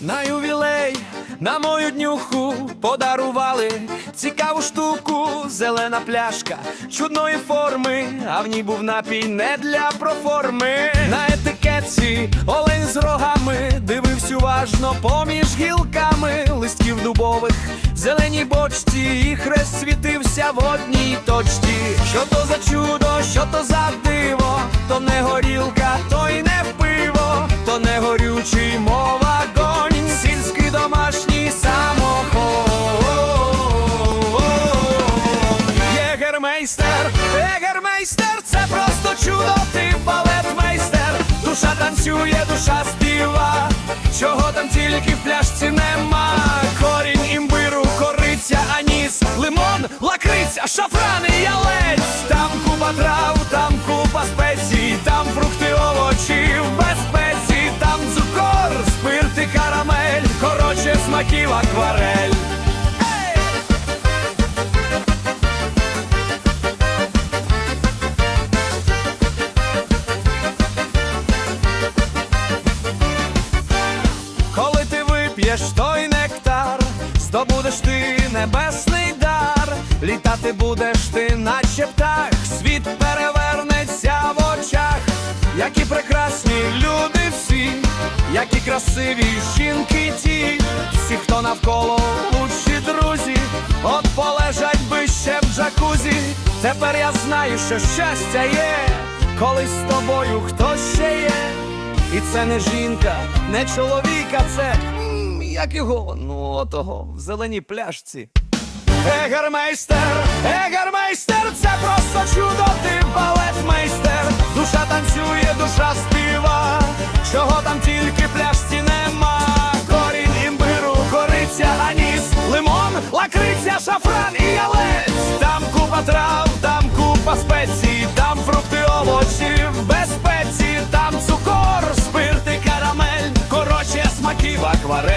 На ювілей, на мою днюху подарували цікаву штуку, зелена пляшка чудної форми, а в ній був напій не для проформи. На етикетці олень з рогами дивився уважно поміж гілками. Листків дубових, в зеленій бочці. І хрест світився в одній точці. Що то за чудо, що то за диво, то не горілка, то й не пиво, то не горючий мова гонь, сільський домашній самоход. Єгермейстер, єгермейстер, це просто чудо, ти балетмейстер, душа танцює, душа співа, чого там тільки в пляшці нема. Корінь імбиру, кориця, аніс, лимон, лакриця, шафран і ялець. Там купа трав, там купа спецій, там фрукти, овочі в безпеці, там цукор, спирт і карамель, коротше смаків акварель. Вип'єш той нектар, здобудеш ти небесний дар, літати будеш ти, наче птах, світ перевернеться в очах, які прекрасні люди всі, які красиві жінки ті, всі, хто навколо лучші друзі, от полежать би ще в джакузі. Тепер я знаю, що щастя є, коли з тобою хтось ще є. І це не жінка, не чоловіка, це як його, ну того, в зеленій пляшці. Егермейстер, егермейстер, це просто чудо, ти балетмейстер. Душа танцює, душа співа, чого там тільки пляшці нема. Корінь імбиру, кориця, аніс, лимон, лакриця, шафран і ялець. Там купа трав, там купа спецій, там фрукти овочі в безпеці, там цукор, спирт і карамель, короче, смаків акварель.